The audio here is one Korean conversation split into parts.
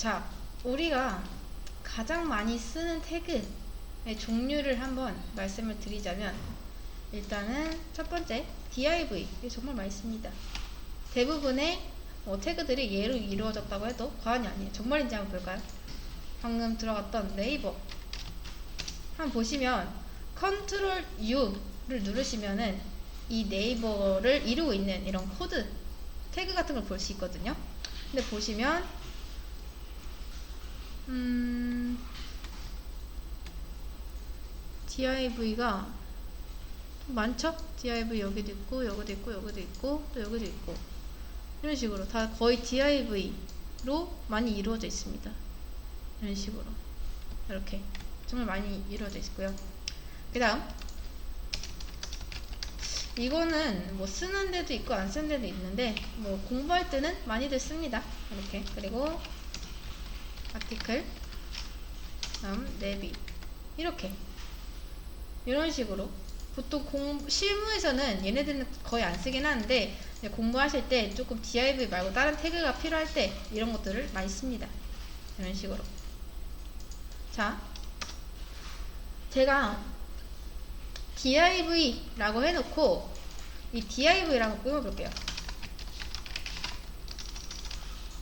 자, 우리가 가장 많이 쓰는 태그의 종류를 한번 말씀을 드리자면 일단은 첫 번째 div 이게 정말 많이 씁니다. 대부분의 어, 태그들이 얘로 이루어졌다고 해도 과언이 아니에요. 정말인지 한번 볼까요? 방금 들어갔던 네이버 한번 보시면 컨트롤 U를 누르시면은 이 네이버를 이루고 있는 이런 코드 태그 같은 걸 볼 수 있거든요. 근데 보시면 음 div가 많죠? div 여기도 있고 여기도 있고 여기도 있고 또 여기도 있고 이런 식으로 다 거의 div로 많이 이루어져 있습니다. 이런 식으로 이렇게 정말 많이 이루어져 있고요. 그 다음 이거는 뭐 쓰는 데도 있고 안 쓰는 데도 있는데 뭐 공부할 때는 많이들 씁니다. 이렇게 그리고 아티클 다음 내비. 이렇게. 이런 식으로. 보통 공 실무에서는 얘네들은 거의 안 쓰긴 하는데 공부하실 때 조금 div 말고 다른 태그가 필요할 때 이런 것들을 많이 씁니다. 이런 식으로. 자. 제가 div라고 해놓고 이 div라고 꾸며볼게요.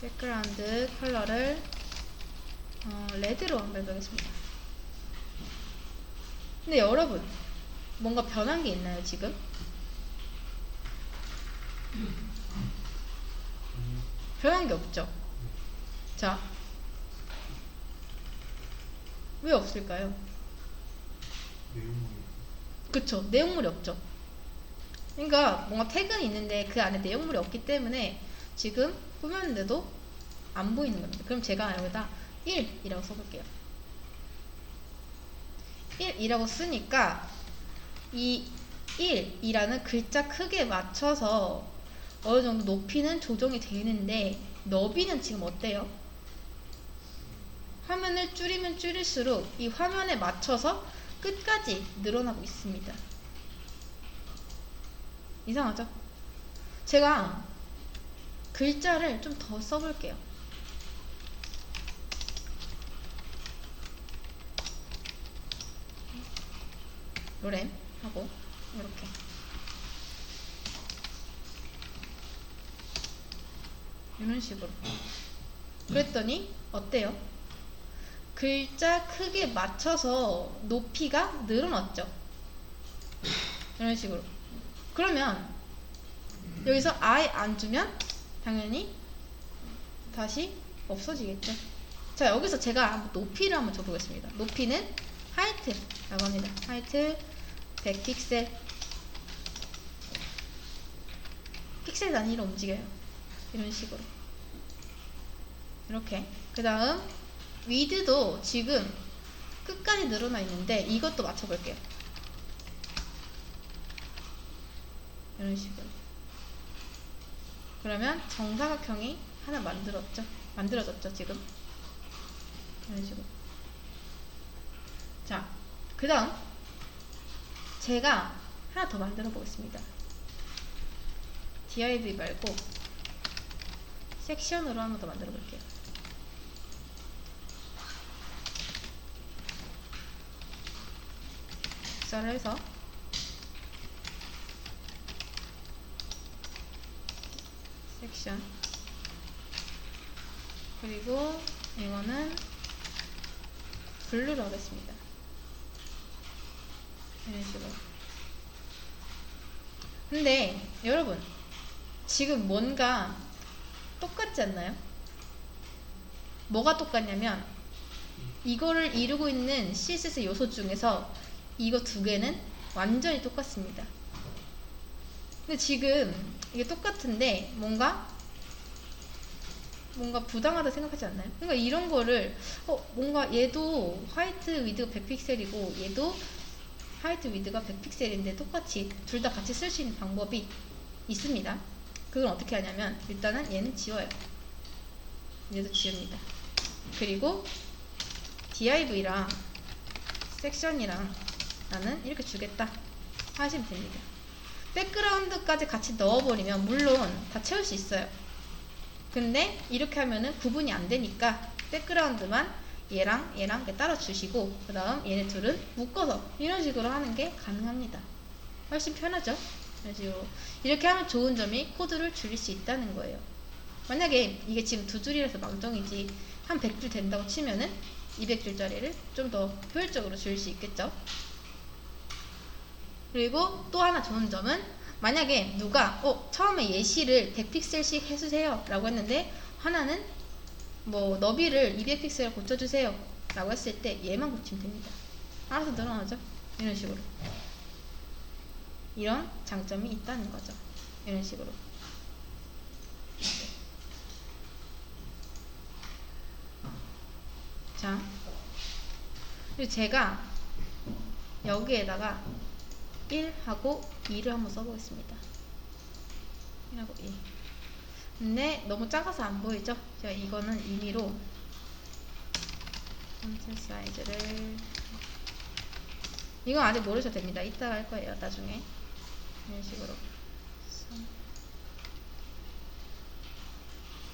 백그라운드 컬러를 어, 레드로 한번 해보겠습니다. 근데 여러분 뭔가 변한 게 있나요 지금? 변한 게 없죠. 자, 왜 없을까요? 내용물이 그쵸 내용물이 없죠 그러니까 뭔가 태그는 있는데 그 안에 내용물이 없기 때문에 지금 꾸몄는데도 안 보이는 겁니다 그럼 제가 여기다 1이라고 써볼게요 1이라고 쓰니까 이 1이라는 글자 크기에 맞춰서 어느 정도 높이는 조정이 되는데 너비는 지금 어때요? 화면을 줄이면 줄일수록 이 화면에 맞춰서 끝까지 늘어나고 있습니다. 이상하죠? 제가 글자를 좀 더 써볼게요. 로렘 하고 이렇게 이런 식으로 그랬더니 어때요? 글자 크기에 맞춰서 높이가 늘어났죠. 이런 식으로. 그러면 여기서 아예 안 주면 당연히 다시 없어지겠죠. 자 여기서 제가 높이를 한번 줘보겠습니다. 높이는 하이트라고 합니다. 하이트 100픽셀 픽셀 단위로 움직여요. 이런 식으로. 이렇게. 그 다음 위드도 지금 끝까지 늘어나 있는데 이것도 맞춰볼게요. 이런 식으로. 그러면 정사각형이 하나 만들었죠. 만들어졌죠, 지금. 이런 식으로. 자, 그 다음 제가 하나 더 만들어 보겠습니다. div 말고 섹션으로 한번 더 만들어 볼게요. 복사를 해서 섹션 그리고 이거는 블루로 하겠습니다. 이런 식으로. 근데 여러분 지금 뭔가 똑같지 않나요? 뭐가 똑같냐면 이거를 이루고 있는 CSS 요소 중에서 이거 두 개는 완전히 똑같습니다. 근데 지금 이게 똑같은데 뭔가 뭔가 부당하다 생각하지 않나요? 그러니까 이런 거를 어 뭔가 얘도 화이트 위드가 100픽셀이고 얘도 화이트 위드가 100픽셀인데 똑같이 둘 다 같이 쓸 수 있는 방법이 있습니다. 그건 어떻게 하냐면 일단은 얘는 지워요. 얘도 지웁니다. 그리고 div랑 섹션이랑 나는 이렇게 주겠다 하시면 됩니다. 백그라운드까지 같이 넣어버리면 물론 다 채울 수 있어요. 근데 이렇게 하면은 구분이 안 되니까 백그라운드만 얘랑 얘랑 이렇게 따라 주시고 그 다음 얘네 둘은 묶어서 이런 식으로 하는 게 가능합니다. 훨씬 편하죠? 이런 식으로 이렇게 하면 좋은 점이 코드를 줄일 수 있다는 거예요. 만약에 이게 지금 두 줄이라서 망정이지 한 100줄 된다고 치면은 200줄짜리를 좀 더 효율적으로 줄일 수 있겠죠? 그리고 또 하나 좋은 점은 만약에 누가 어 처음에 예시를 100픽셀씩 해주세요 라고 했는데 하나는 뭐 너비를 200픽셀 고쳐주세요 라고 했을 때 얘만 고치면 됩니다. 알아서 늘어나죠? 이런 식으로. 이런 장점이 있다는 거죠. 이런 식으로. 자 그리고 제가 여기에다가 1하고 2를 한번 써보겠습니다. 1하고 2 근데 너무 작아서 안 보이죠? 제가 이거는 임의로 전체 사이즈를 이건 아직 모르셔도 됩니다. 이따가 할 거예요. 나중에 이런 식으로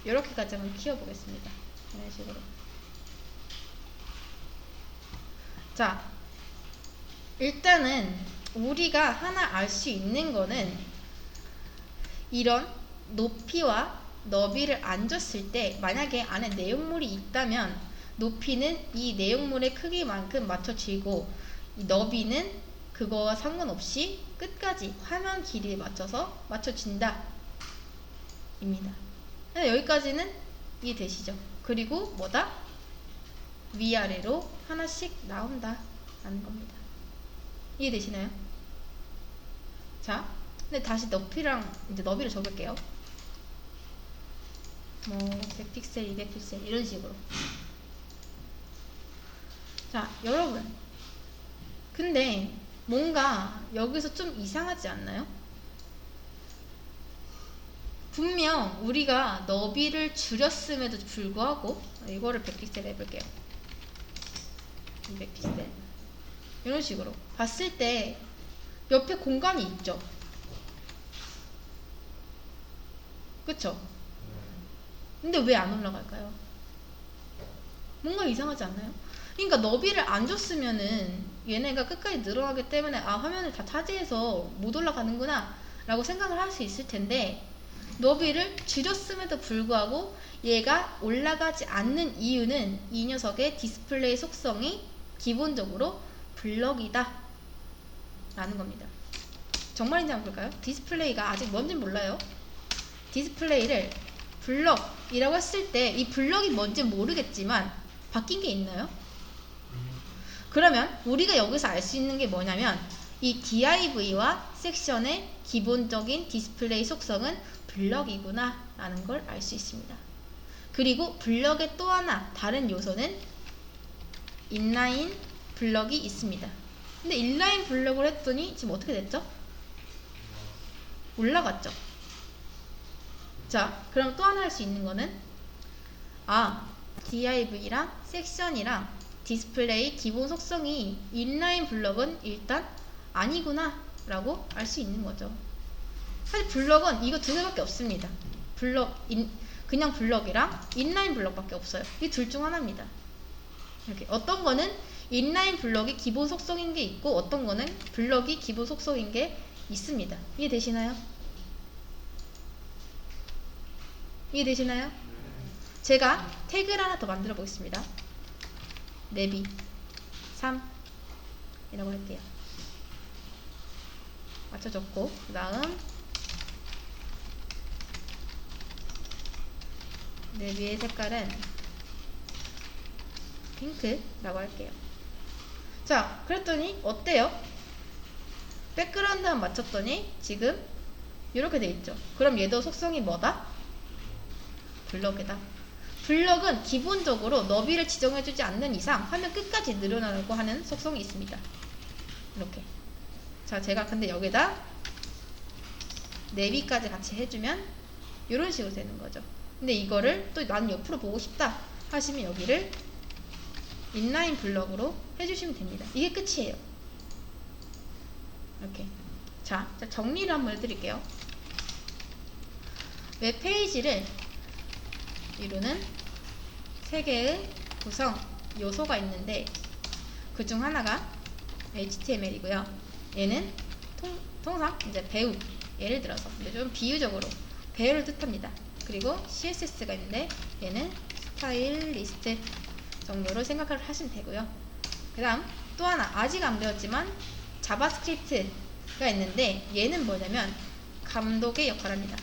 이렇게까지 한번 키워보겠습니다. 이런 식으로 자 일단은 우리가 하나 알 수 있는 거는 이런 높이와 너비를 안 줬을 때 만약에 안에 내용물이 있다면 높이는 이 내용물의 크기만큼 맞춰지고 이 너비는 그거와 상관없이 끝까지 화면 길이에 맞춰서 맞춰진다 입니다 여기까지는 이해되시죠? 그리고 뭐다? 위아래로 하나씩 나온다 라는 겁니다 이해되시나요? 자, 근데 다시 너비랑 이제 너비를 적을게요. 뭐 100픽셀, 200픽셀 이런 식으로. 자, 여러분. 근데 뭔가 여기서 좀 이상하지 않나요? 분명 우리가 너비를 줄였음에도 불구하고 이거를 100픽셀 해볼게요. 200픽셀 이런 식으로 봤을 때 옆에 공간이 있죠. 그쵸? 근데 왜 안 올라갈까요? 뭔가 이상하지 않나요? 그러니까 너비를 안 줬으면은 얘네가 끝까지 늘어나기 때문에 아 화면을 다 차지해서 못 올라가는구나 라고 생각을 할 수 있을 텐데 너비를 줄였음에도 불구하고 얘가 올라가지 않는 이유는 이 녀석의 디스플레이 속성이 기본적으로 블럭이다 라는 겁니다. 정말인지 한번 볼까요? 디스플레이가 아직 뭔지 몰라요. 디스플레이를 블럭이라고 했을 때 이 블럭이 뭔지 모르겠지만 바뀐 게 있나요? 그러면 우리가 여기서 알 수 있는 게 뭐냐면 이 DIV와 섹션의 기본적인 디스플레이 속성은 블럭이구나 라는 걸 알 수 있습니다. 그리고 블럭의 또 하나 다른 요소는 인라인 블럭이 있습니다. 근데 인라인 블럭을 했더니 지금 어떻게 됐죠? 올라갔죠. 자, 그럼 또 하나 할 수 있는 거는 아, DIV랑 섹션이랑 디스플레이 기본 속성이 인라인 블럭은 일단 아니구나 라고 알 수 있는 거죠. 사실 블럭은 이거 두 개밖에 없습니다. 블럭, 인, 그냥 블럭이랑 인라인 블럭밖에 없어요. 이 둘 중 하나입니다. 이렇게 어떤 거는 인라인 블럭이 기본 속성인 게 있고 어떤 거는 블럭이 기본 속성인 게 있습니다. 이해 되시나요? 이해되시나요? 제가 태그를 하나 더 만들어 보겠습니다. 내비 3 이라고 할게요. 맞춰줬고 그 다음 내비의 색깔은 핑크라고 할게요. 자, 그랬더니 어때요? 백그라운드만 맞췄더니 지금 이렇게 돼 있죠. 그럼 얘도 속성이 뭐다? 블럭이다. 블럭은 기본적으로 너비를 지정해주지 않는 이상 화면 끝까지 늘어나려고 하는 속성이 있습니다. 이렇게. 자, 제가 근데 여기다 내비까지 같이 해주면 이런 식으로 되는 거죠. 근데 이거를 또난 옆으로 보고 싶다 하시면 여기를 인라인 블럭으로 해주시면 됩니다. 이게 끝이에요. 이렇게. 자, 자, 정리를 한번 해드릴게요. 웹페이지를 이루는 세 개의 구성 요소가 있는데 그 중 하나가 HTML이고요. 얘는 통, 통상 이제 배우 예를 들어서 좀 비유적으로 배우를 뜻합니다. 그리고 CSS가 있는데 얘는 스타일 리스트 정도로 생각을 하시면 되고요. 그 다음 또 하나 아직 안 배웠지만 자바스크립트가 있는데 얘는 뭐냐면 감독의 역할을 합니다.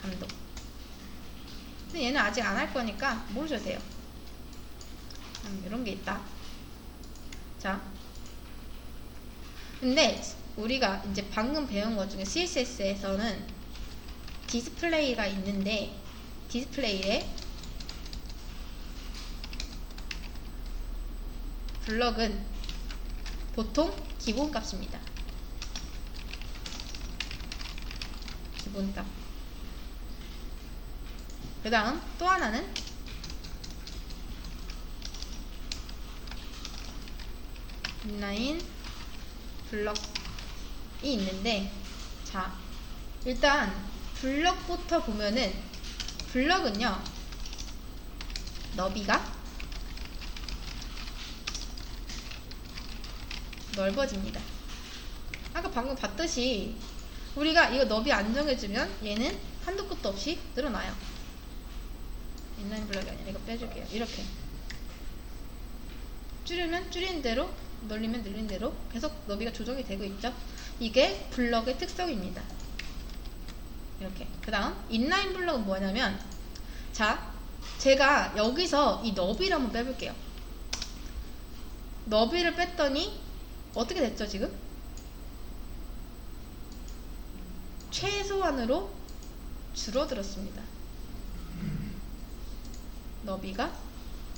감독. 근데 얘는 아직 안 할 거니까 모르셔도 돼요. 음, 이런 게 있다. 자. 근데 우리가 이제 방금 배운 것 중에 CSS에서는 디스플레이가 있는데 디스플레이에 블럭은 보통 기본값입니다. 기본값. 그 다음 또 하나는 인라인 블럭이 있는데 자 일단 블럭부터 보면은 블럭은요 너비가 넓어집니다. 아까 방금 봤듯이 우리가 이거 너비 안 정해주면 얘는 한도 끝도 없이 늘어나요. 인라인 블럭이 아니라 이거 빼줄게요. 이렇게 줄이면 줄이는 대로 늘리면 늘리는 대로 계속 너비가 조정이 되고 있죠. 이게 블럭의 특성입니다. 이렇게 그 다음 인라인 블럭은 뭐냐면 자 제가 여기서 이 너비를 한번 빼볼게요. 너비를 뺐더니 어떻게 됐죠 지금? 최소한으로 줄어들었습니다. 너비가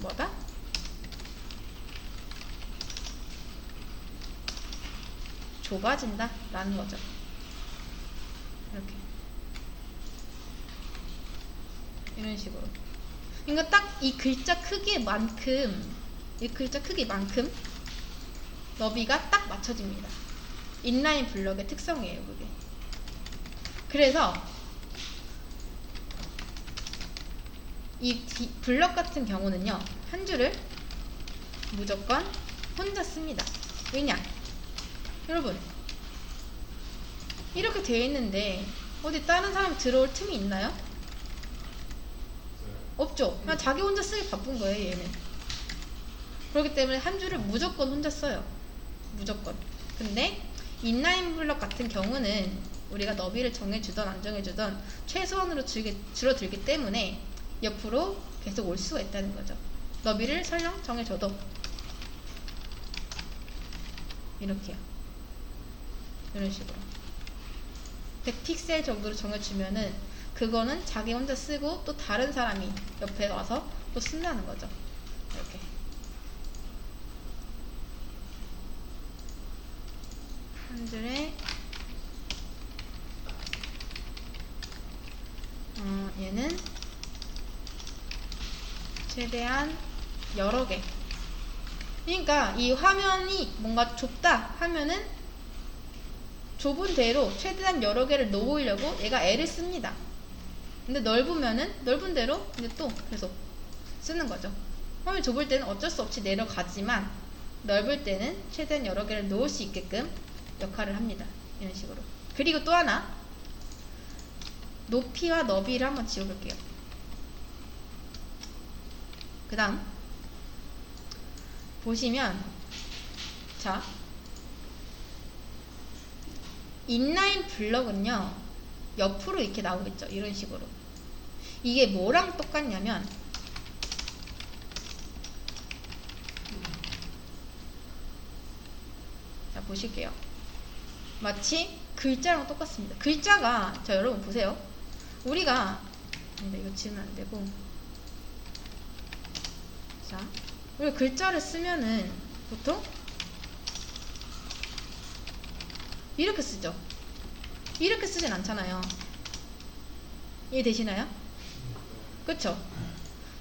뭐다? 좁아진다 라는 거죠. 이렇게 이런 식으로. 그러니까 딱 이 글자 크기만큼 이 글자 크기만큼 너비가 딱 맞춰집니다. 인라인 블럭의 특성이에요, 그게. 그래서 이 디- 블럭 같은 경우는요, 한 줄을 무조건 혼자 씁니다. 왜냐? 여러분, 이렇게 되어 있는데, 어디 다른 사람 들어올 틈이 있나요? 없죠. 그냥 자기 혼자 쓰기 바쁜 거예요, 얘는. 그렇기 때문에 한 줄을 무조건 혼자 써요. 무조건. 근데 인라인 블럭 같은 경우는 우리가 너비를 정해주던 안 정해주던 최소한으로 줄게, 줄어들기 때문에 옆으로 계속 올 수가 있다는 거죠. 너비를 설령 정해줘도 이렇게요. 이런 식으로 100픽셀 정도로 정해주면은 그거는 자기 혼자 쓰고 또 다른 사람이 옆에 와서 또 쓴다는 거죠. 이렇게. 한 줄에 어, 얘는 최대한 여러 개. 그러니까 이 화면이 뭔가 좁다 하면은 좁은 대로 최대한 여러 개를 놓으려고 얘가 애를 씁니다. 근데 넓으면은 넓은 대로 이제 또 계속 쓰는 거죠. 화면이 좁을 때는 어쩔 수 없이 내려가지만 넓을 때는 최대한 여러 개를 놓을 수 있게끔 역할을 합니다. 이런 식으로. 그리고 또 하나 높이와 너비를 한번 지워볼게요. 그 다음 보시면 자 인라인 블럭은요 옆으로 이렇게 나오겠죠 이런 식으로. 이게 뭐랑 똑같냐면 자 보실게요. 마치 글자랑 똑같습니다. 글자가 자 여러분 보세요. 우리가 근데 이거 지우면 안 되고 자 우리가 글자를 쓰면은 보통 이렇게 쓰죠. 이렇게 쓰진 않잖아요. 이해되시나요? 그쵸?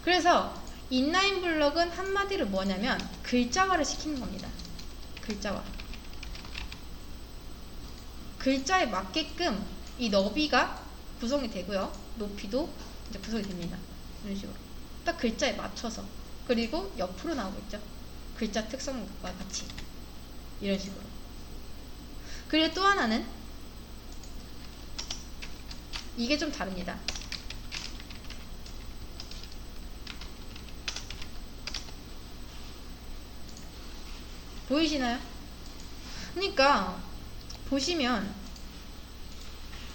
그래서 인라인 블럭은 한마디로 뭐냐면 글자화를 시키는 겁니다. 글자화. 글자에 맞게끔 이 너비가 구성이 되고요. 높이도 이제 구성이 됩니다. 이런 식으로. 딱 글자에 맞춰서 그리고 옆으로 나오고 있죠. 글자 특성과 같이 이런 식으로. 그리고 또 하나는 이게 좀 다릅니다. 보이시나요? 그러니까 보시면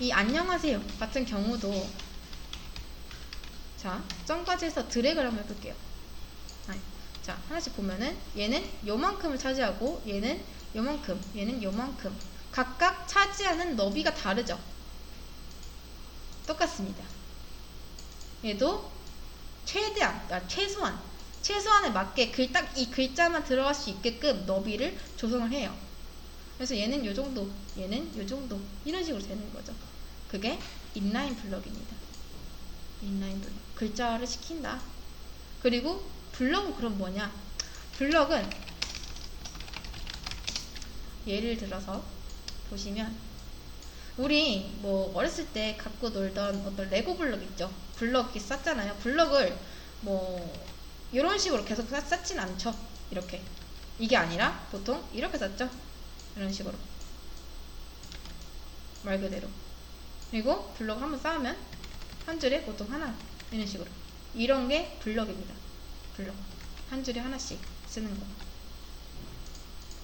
이 안녕하세요 같은 경우도 자 점까지 해서 드래그를 한번 해볼게요. 자 하나씩 보면은 얘는 요만큼을 차지하고 얘는 요만큼 얘는 요만큼 각각 차지하는 너비가 다르죠. 똑같습니다. 얘도 최대한 그러니까 최소한 최소한에 맞게 글 딱 이 글자만 들어갈 수 있게끔 너비를 조성을 해요. 그래서 얘는 요 정도, 얘는 요 정도 이런 식으로 되는 거죠. 그게 인라인 블럭입니다. 인라인 블럭. 글자화를 시킨다. 그리고 블럭은 그럼 뭐냐? 블럭은 예를 들어서 보시면 우리 뭐 어렸을 때 갖고 놀던 어떤 레고 블럭 있죠. 블럭이 쌌잖아요. 블럭을 뭐 이런 식으로 계속 쌓, 쌓진 않죠. 이렇게 이게 아니라 보통 이렇게 쌓죠. 이런 식으로 말 그대로 그리고 블럭 한번 쌓으면 한 줄에 보통 하나 이런 식으로 이런 게 블럭입니다. 블럭 한 줄에 하나씩 쓰는 거.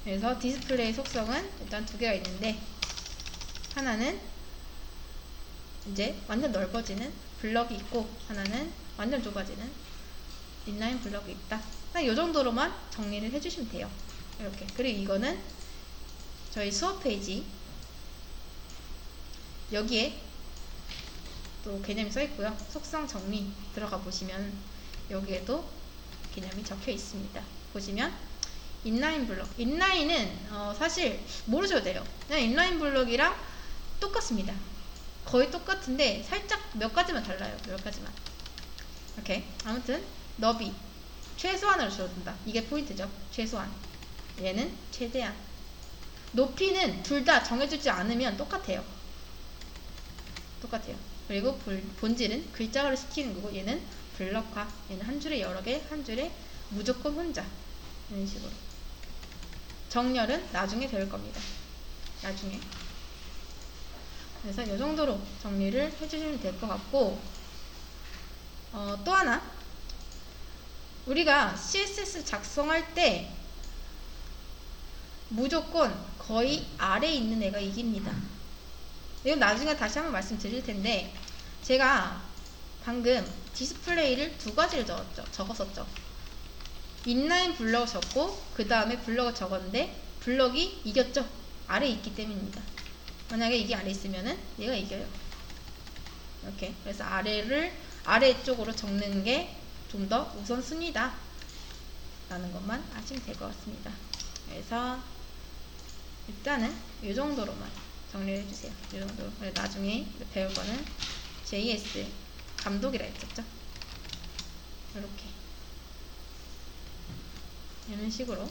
그래서 디스플레이 속성은 일단 두 개가 있는데 하나는 이제 완전 넓어지는 블럭이 있고 하나는 완전 좁아지는 인라인 블럭이 있다. 딱이 정도로만 정리를 해주시면 돼요. 이렇게. 그리고 이거는 저희 수업 페이지 여기에 또 개념이 써 있고요. 속성 정리 들어가 보시면 여기에도 개념이 적혀 있습니다. 보시면 인라인 블럭. 인라인은 어, 사실 모르셔도 돼요. 그냥 인라인 블럭이랑 똑같습니다. 거의 똑같은데 살짝 몇 가지만 달라요. 몇 가지만. 이렇게 아무튼 너비 최소한으로 줄어든다. 이게 포인트죠. 최소한. 얘는 최대한. 높이는 둘 다 정해주지 않으면 똑같아요. 똑같아요. 그리고 볼- 본질은 글자화를 시키는 거고 얘는 블럭화. 얘는 한 줄에 여러 개, 한 줄에 무조건 혼자. 이런 식으로. 정렬은 나중에 배울 겁니다. 나중에. 그래서 이 정도로 정리를 해주시면 될 것 같고 어, 또 하나 우리가 CSS 작성할 때 무조건 거의 아래에 있는 애가 이깁니다. 이건 나중에 다시 한번 말씀드릴 텐데 제가 방금 디스플레이를 두 가지를 적었죠. 적었었죠. 인라인 블럭을 적고 그 다음에 블럭을 적었는데 블럭이 이겼죠. 아래에 있기 때문입니다. 만약에 이게 아래 있으면은 얘가 이겨요. 이렇게 그래서 아래를 아래쪽으로 적는 게 좀 더 우선순위다 라는 것만 아시면 될 것 같습니다. 그래서 일단은 이 정도로만 정리를 해주세요. 이 정도로. 나중에 배울 거는 JS 감독이라 했었죠. 이렇게 이런 식으로